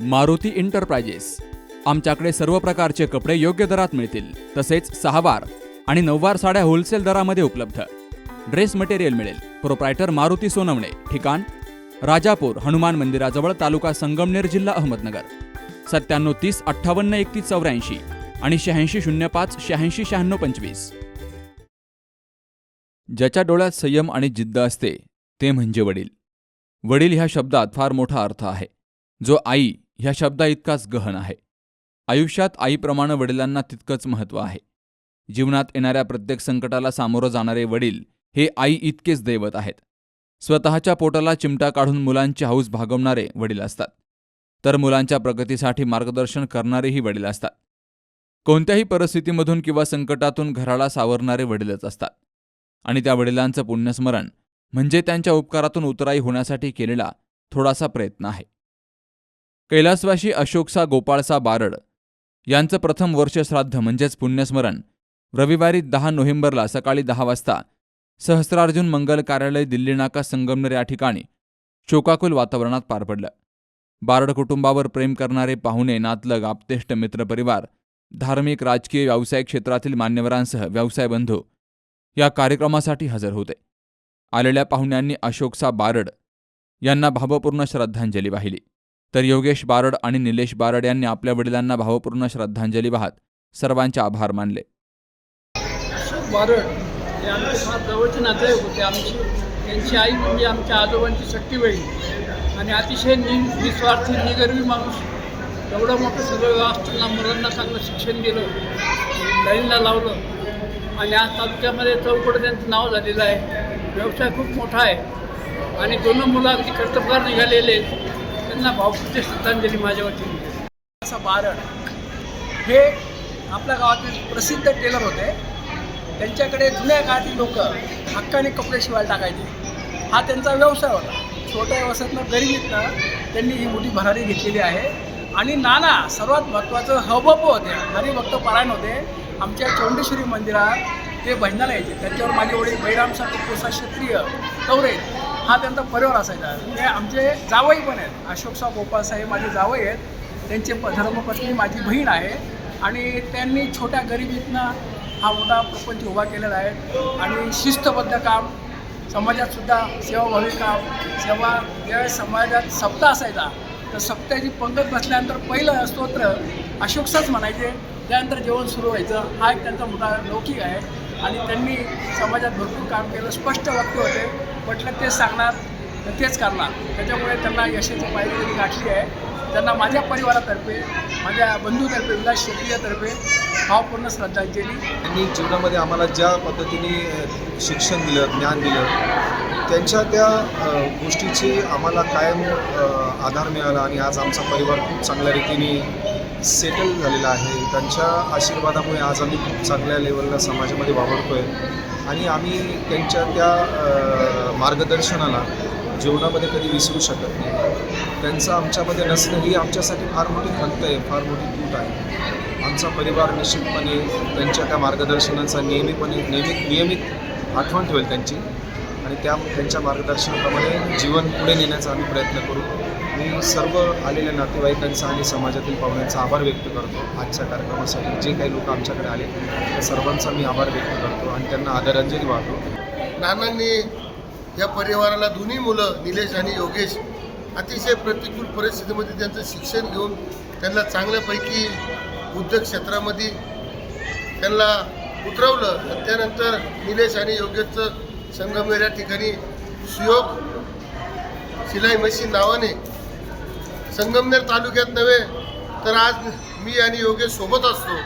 Maruti enterprises आमच्याकडे सर्व प्रकारचे कपडे योग्य दरात मिळतील. तसेच सहावार आणि नऊवार साड्या होलसेल दरामध्ये उपलब्ध. ड्रेस मटेरियल मिळेल. प्रोप्रायटर मारुती सोनवणे. ठिकाण राजापूर हनुमान मंदिराजवळ तालुका संगमनेर जिल्हा अहमदनगर. सत्त्याण्णव तीस अठ्ठावन्न एकतीस चौऱ्याऐंशी आणि शहाऐंशी शून्य पाच शहाऐंशी शहाण्णव पंचवीस. ज्याच्या डोळ्यात संयम आणि जिद्द असते ते म्हणजे वडील. वडील ह्या शब्दात फार मोठा अर्थ आहे. जो आई ह्या शब्दा इतकाच गहन आहे. आयुष्यात आईप्रमाणे वडिलांना तितकंच महत्त्व आहे. जीवनात येणाऱ्या प्रत्येक संकटाला सामोरं जाणारे वडील हे आई इतकेच दैवत आहेत. स्वतःच्या पोटाला चिमटा काढून मुलांची हौस भागवणारे वडील असतात. तर मुलांच्या प्रगतीसाठी मार्गदर्शन करणारेही वडील असतात. कोणत्याही परिस्थितीमधून किंवा संकटातून घराला सावरणारे वडीलच असतात. आणि त्या वडिलांचं पुण्यस्मरण म्हणजे त्यांच्या उपकारातून उतराई होण्यासाठी केलेला थोडासा प्रयत्न आहे. कैलासवाशी अशोकसा गोपाळसा बारड यांचं प्रथम वर्ष श्राद्ध म्हणजेच पुण्यस्मरण रविवारी दहा नोव्हेंबरला सकाळी दहा वाजता सहस्रार्जुन मंगल कार्यालय दिल्ली नाका संगमनेर या ठिकाणी शोकाकुल वातावरणात पार पडलं. बारड कुटुंबावर प्रेम करणारे पाहुणे नातलग आप्तेष्ट मित्रपरिवार धार्मिक राजकीय व्यावसायिक क्षेत्रातील मान्यवरांसह व्यवसाय बंधू या कार्यक्रमासाठी हजर होते. आलेल्या पाहुण्यांनी अशोकसा बारड यांना भावपूर्ण श्रद्धांजली वाहिली. तर योगेश बारड आणि निलेश बारड यांनी आपल्या वडिलांना भावपूर्ण श्रद्धांजली वाहत सर्वांचे आभार मानले. बारड हे आमचे फार जवळचे नातेवाईक होते. आमची त्यांची आई म्हणजे आमच्या आजोबांची शक्ती बहीण. आणि अतिशय नि निस्वार्थी निगर्वी माणूस. एवढं मोठं सगळं असताना मुलांना चांगलं शिक्षण दिलं लाईनला लावलं. आणि आज तालुक्यामध्ये चौकड त्यांचं नाव झालेलं आहे. व्यवसाय खूप मोठा आहे. आणि दोन मुलं अगदी कर्तबगार निघालेले आहेत. त्यांना भावपूर्ण श्रद्धांजली माझ्या वतीने असा बारड हे आपल्या गावातील प्रसिद्ध टेलर होते. त्यांच्याकडे जुन्या काळातील लोक हक्काने कपडे शिवायला टाकायचे. हा त्यांचा व्यवसाय होता. छोट्या व्यवसायातनं गरिबीतनं त्यांनी ही मोठी भरारी घेतलेली आहे. आणि नाना सर्वात महत्त्वाचं हबप होते हरिभक्त पारायण होते. आमच्या चौंडेश्वरी मंदिरात ते भजनाला यायचे त्यांच्यावर माझे वडील बैरामसाहेब कोसा क्षत्रिय कवरे हा त्यांचा परिवार असायचा. ते आमचे जावई पण आहेत. अशोकसाहेब गोपाळसाहेब माझे जावई आहेत. त्यांचे प धर्मपत्नी माझी बहीण आहे. आणि त्यांनी छोट्या गरिबीतनं हा मोठा प्रपंच उभा केलेला आहे. आणि शिस्तबद्ध काम समाजातसुद्धा सेवाभावी काम सेवा ज्यावेळेस समाजात सप्ताह असायचा तर सप्ताहाची पंगत बसल्यानंतर पहिलं स्तोत्र अशोकसाच म्हणायचे. त्यानंतर जेवण सुरू व्हायचं. हा एक त्यांचा मोठा लौकिक आहे. आणि त्यांनी समाजात भरपूर काम केलं स्पष्ट वाक्य होते. म्हटलं तेच सांगणार तर तेच करणार. त्याच्यामुळे त्यांना यशाची पायरी त्यांनी गाठली आहे. त्यांना माझ्या परिवारातर्फे माझ्या बंधूतर्फे विलास शेट्टीयातर्फे भावपूर्ण श्रद्धांजली त्यांनी जीवनामध्ये आम्हाला ज्या पद्धतीने शिक्षण दिलं ज्ञान दिलं त्यांच्या त्या गोष्टीची आम्हाला कायम आधार मिळाला आणि आज आमचा परिवार खूप चांगल्या रीतीने सेटल झालेला आहे. त्यांच्या आशीर्वादामुळे आज आम्ही खूप चांगल्या लेवलला समाजामध्ये वावरतो आहे आणि आम्ही त्यांच्या त्या मार्गदर्शनाला जीवनामध्ये कधी विसरू शकत नाही. त्यांचं आमच्यामध्ये नसणं ही आमच्यासाठी फार मोठी खंत आहे फार मोठी तूट आहे. आमचा परिवार निश्चितपणे त्यांच्या त्या मार्गदर्शनाचा नेहमीपणे नियमित नियमित आठवण ठेवेल त्यांची. आणि त्या त्यांच्या मार्गदर्शनाप्रमाणे जीवन पुढे नेण्याचा आम्ही प्रयत्न करू. मी सर्व आलेल्या नातेवाईकांचा आणि समाजातील पाहुण्यांचा आभार व्यक्त करतो आजच्या कार्यक्रमासाठी. जे काही लोक आमच्याकडे आले त्या सर्वांचा मी आभार व्यक्त करतो आणि त्यांना आदरांजली वाहतो. नानांनी या परिवाराला दोन्ही मुलं निलेश आणि योगेश अतिशय प्रतिकूल परिस्थितीमध्ये त्यांचं शिक्षण घेऊन त्यांना चांगल्यापैकी उद्योग क्षेत्रामध्ये त्यांना उतरवलं. आणि त्यानंतर निलेश आणि योगेशचं संगमेर या ठिकाणी सुयोग शिलाई मशीन नावाने संगमनेर तालुक्यात नव्हे तर आज मी आणि योगेश सोबत असतो.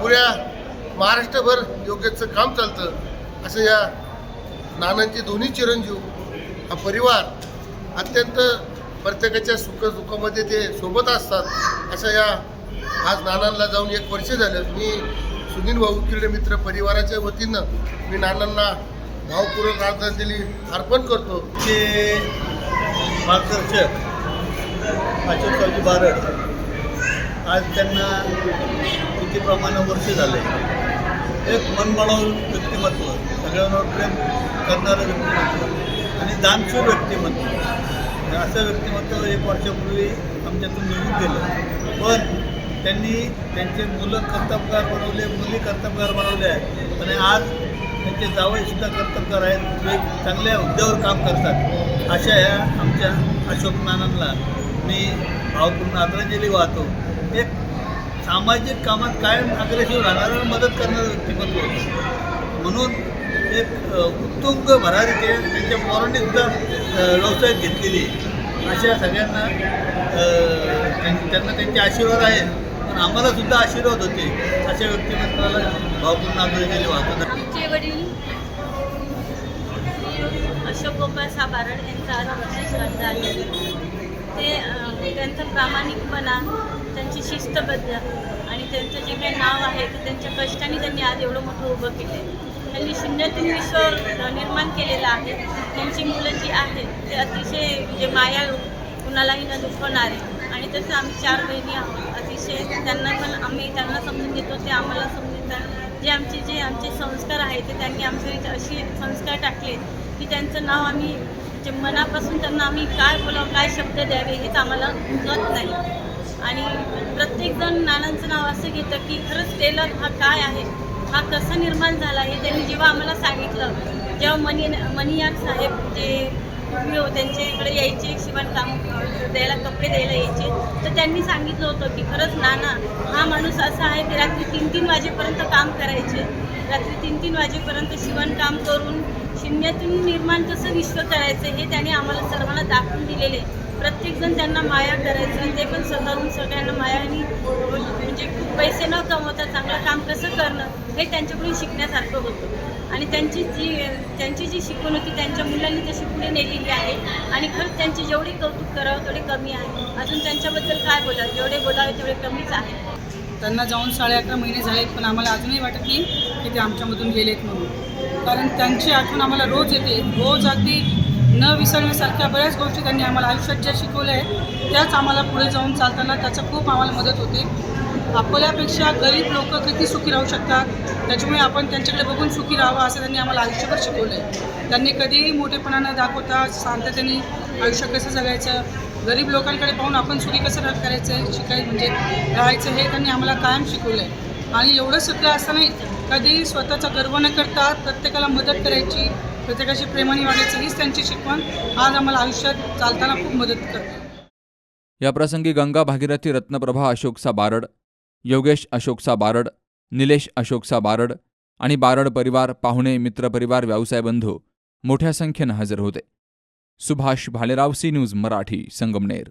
पुऱ्या महाराष्ट्रभर योगेशचं काम चालतं. असं या नानांचे दोन्ही चिरंजीव हा परिवार अत्यंत प्रत्येकाच्या सुखदुःखामध्ये ते सोबत असतात. असं या आज नानांना जाऊन एक वर्ष झालं. मी सुनील भाऊ क्रीडा मित्र परिवाराच्या वतीनं मी नानांना भावपूर्वक आदरांजली अर्पण करतो. चे मार्गदर्शक अशोकरावजी बारड. आज त्यांना किती प्रमाणात वर्ष झाले? एक मनमळवून व्यक्तिमत्व सगळ्यांवर प्रेम करणारं व्यक्तिमत्व आणि दानशूर व्यक्तिमत्व. असं व्यक्तिमत्व एक वर्षापूर्वी आमच्यातून निघून गेलं. पण त्यांनी त्यांचे मुलं कर्तबगार बनवले मुली कर्तबगार बनवल्या आहेत. आणि आज त्यांचे जावईसुद्धा कर्तबगार आहेत. जे चांगल्या हुद्द्यावर काम करतात. अशा ह्या आमच्या अशोक नानांना मी भावपूर्ण आदरांजली वाहतो. एक सामाजिक कामात कायम अग्रेसिव्ह राहणारं मदत करणारं व्यक्तिमत्व होतं. म्हणून एक उत्तुंग उत्तुंग भरारीचे त्यांच्या पोरांनी सुद्धा व्यवसायात घेतलेली अशा सगळ्यांना त्यां- त्यांना त्यांचे आशीर्वाद आहेत. पण आम्हाला सुद्धा आशीर्वाद होते. अशा व्यक्तिमत्वाला भावपूर्ण आदरांजली वाहतो. आमचे वडील अशोक गोपाळ साबारण यांचा आज वर्ष आहे. ते त्यांचा प्रामाणिकपणा त्यांची शिस्तबद्ध आणि त्यांचं जे काही नाव आहे ते त्यांच्या कष्टाने त्यांनी आज एवढं मोठं उभं केलं आहे त्यांनी शून्यातून विश्व निर्माण केलेलं आहे. त्यांची मुलं जी आहेत ते अतिशय म्हणजे माया कुणालाही न दुखवणारे. आणि तसं आम्ही चार बहिणी आहोत. अतिशय त्यांना पण आम्ही त्यांना समजून घेतो ते आम्हाला समजून जे आमचे जे आमचे संस्कार आहेत ते त्यांनी आमच्या इथे असे संस्कार टाकले की त्यांचं नाव आम्ही जे मनापासून त्यांना आम्ही काय बोलावं काय शब्द द्यावे हेच आम्हाला कळत नाही. आणि प्रत्येकजण नानांचं नाव असं घेतं की खरंच टेलर हा काय आहे? हा कसा निर्माण झाला हे त्यांनी जेव्हा आम्हाला सांगितलं जेव्हा मनी मनियार साहेब जे त्यांच्या इकडे त्यांच्याकडे यायचे शिवणकाम द्यायला कपडे द्यायला यायचे तर त्यांनी सांगितलं होतं की खरंच नाना हा माणूस असा आहे की रात्री तीन तीन वाजेपर्यंत काम करायचे. रात्री तीन तीन वाजेपर्यंत शिवणकाम करून शून्यातून निर्माण कसं विश्व करायचं हे त्याने आम्हाला सर्वांना दाखवून दिलेले. प्रत्येकजण त्यांना माया करायचं ते पण स्वतःहून सगळ्यांना मायानी म्हणजे पैसे न कमवता चांगलं काम कसं करणं हे त्यांच्याकडून शिकण्यासारखं होतं. आणि त्यांची जी त्यांची जी शिकवण होती त्यांच्या मुलांनी तशी पुढे नेलेली आहे. आणि खरंच त्यांची जेवढी कौतुक करावं तेवढे कमी आहे. अजून त्यांच्याबद्दल काय बोलावं जेवढे बोलावे तेवढे कमीच आहे. त्यांना जाऊन साडे अकरा महिने झालेत पण आम्हाला अजूनही वाटत नाही की ते आमच्यामधून गेलेत म्हणून. कारण त्यांची आठवण आम्हाला रोज येते. रोज अगदी न विसरण्यासारख्या बऱ्याच गोष्टी त्यांनी आम्हाला आयुष्यात ज्या शिकवल्या आहेत त्याच आम्हाला पुढे जाऊन चालताना त्याचं खूप आम्हाला मदत होते. आपल्यापेक्षा गरीब लोक किती सुखी राहू शकतात? त्याच्यामुळे आपण त्यांच्याकडे बघून सुखी राहावं असं त्यांनी आम्हाला आयुष्यभर शिकवलं आहे त्यांनी कधीही मोठेपणानं दाखवता शांततेने आयुष्य कसं जगायचं? गरीब लोकांकडे पाहून आपण सुखी कसं राहत करायचं शिकाय म्हणजे राहायचं हे त्यांनी आम्हाला कायम शिकवलं आहे आणि एवढं सगळं असताना कधीही स्वतःचा गर्व न करता प्रत्येकाला मदत करायची प्रत्येकाशी प्रेमाने वागायची हीच त्यांची शिकवण. आज आम्हाला आयुष्यात चालताना खूप मदत करते. याप्रसंगी गंगा भागीरथी रत्नप्रभा अशोकसा बारड योगेश अशोकसा बारड निलेश अशोकसा बारड आणि बारड परिवार पाहुणे मित्रपरिवार व्यवसाय बंधू मोठ्या संख्येनं हजर होते. Subhash Bhalerao C news Marathi Sangamner.